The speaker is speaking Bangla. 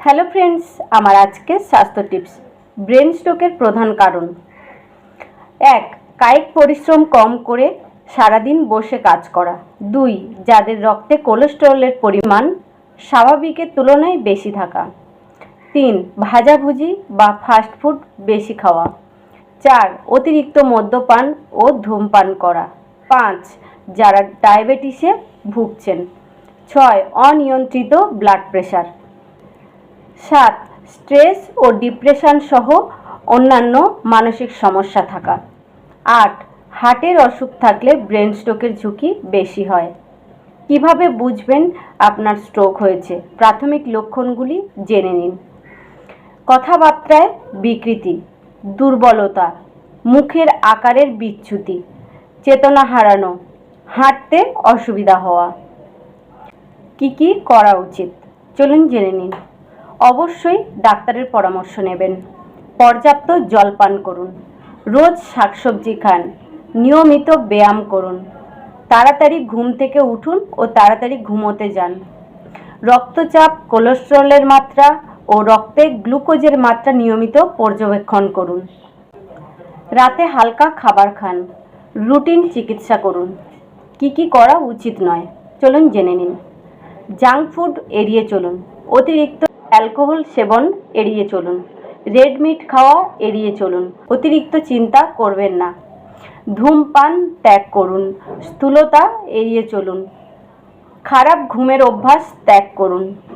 হ্যালো ফ্রেন্ডস আমার আজকে স্বাস্থ্য টিপস ব্রেন স্ট্রোকের প্রধান কারণ। এক, কায়িক পরিশ্রম কম করে সারাদিন বসে কাজ করা। দুই, যাদের রক্তে কোলেস্টেরলের পরিমাণ স্বাভাবিকের তুলনায় বেশি থাকা। তিন, ভাজাভুজি বা ফাস্টফুড বেশি খাওয়া। চার, অতিরিক্ত মদ্যপান ও ধূমপান করা। পাঁচ, যারা ডায়াবেটিসে ভুগছেন। ছয়, অনিয়ন্ত্রিত ব্লাড প্রেশার সাত স্ট্রেস ও ডিপ্রেশন সহ অন্যান্য মানসিক সমস্যা থাকা। আট, হার্টের অসুখ থাকলে ব্রেন স্ট্রোকের ঝুঁকি বেশি হয়। কীভাবে বুঝবেন আপনার স্ট্রোক হয়েছে? প্রাথমিক লক্ষণগুলি জেনে নিন। কথাবার্তায় বিকৃতি, দুর্বলতা, মুখের আকারের বিচ্যুতি, চেতনা হারানো, হাঁটতে অসুবিধা হওয়া। কি কি করা উচিত? চলুন জেনে নিন। অবশ্যই ডাক্তারের পরামর্শ নেবেন। পর্যাপ্ত জল পান করুন। রোজ শাকসবজি খান। নিয়মিত ব্যায়াম করুন। তাড়াতাড়ি ঘুম থেকে উঠুন ও তাড়াতাড়ি ঘুমোতে যান। রক্তচাপ, কোলেস্টেরলের মাত্রা ও রক্তে গ্লুকোজের মাত্রা নিয়মিত পর্যবেক্ষণ করুন। রাতে হালকা খাবার খান। রুটিন চিকিৎসা করুন। কি কি করা উচিত নয়, চলুন জেনে নিন। জাঙ্ক ফুড এড়িয়ে চলুন। অতিরিক্ত অ্যালকোহল সেবন এড়িয়ে চলুন। রেড মিট খাওয়া এড়িয়ে চলুন। অতিরিক্ত চিন্তা করবেন না। ধূমপান ত্যাগ করুন। স্থূলতা এড়িয়ে চলুন। খারাপ ঘুমের অভ্যাস ত্যাগ করুন।